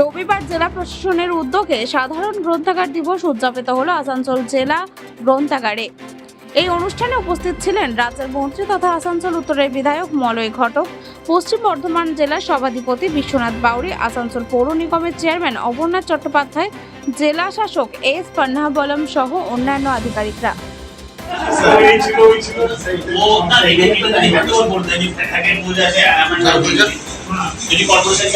রবিবার জেলা প্রশাসনের উদ্যোগে সাধারণ গ্রন্থাগার দিবস উদযাপিত হলো আসানসোল জেলা গ্রন্থাগারে। এই অনুষ্ঠানে উপস্থিত ছিলেন রাজ্যের মন্ত্রী তথা আসানসোল উত্তরের বিধায়ক মলয় ঘটক পশ্চিম বর্ধমান জেলার সভাধিপতি বিশ্বনাথ বাউরি আসানসোল পৌর নিগমের চেয়ারম্যান অমরনাথ চট্টোপাধ্যায় জেলা শাসক এস পান্নাবলম সহ অন্যান্য আধিকারিকরা। ছিল ছিল যদি কর্পোরেশন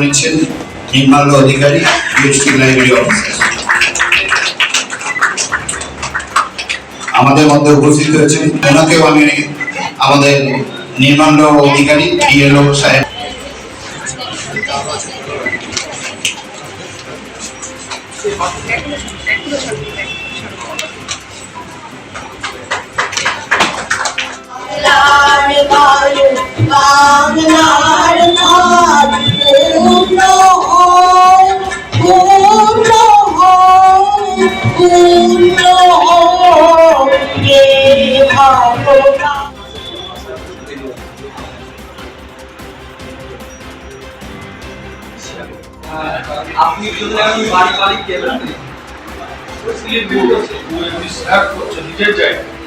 নিচ্ছেন Nirmalya Adhikari district library officer আমাদের মধ্যে উপস্থিত হয়েছেন ওনাকেও আমি আমাদের নির্মাল্য অধিকারী বিএলও সাহেব। লাল বাংলার নাদ ভগবান আপনি যদি বাড়ি বাড়ি গেলেন সিলেট করছে নিজের জায়গায়।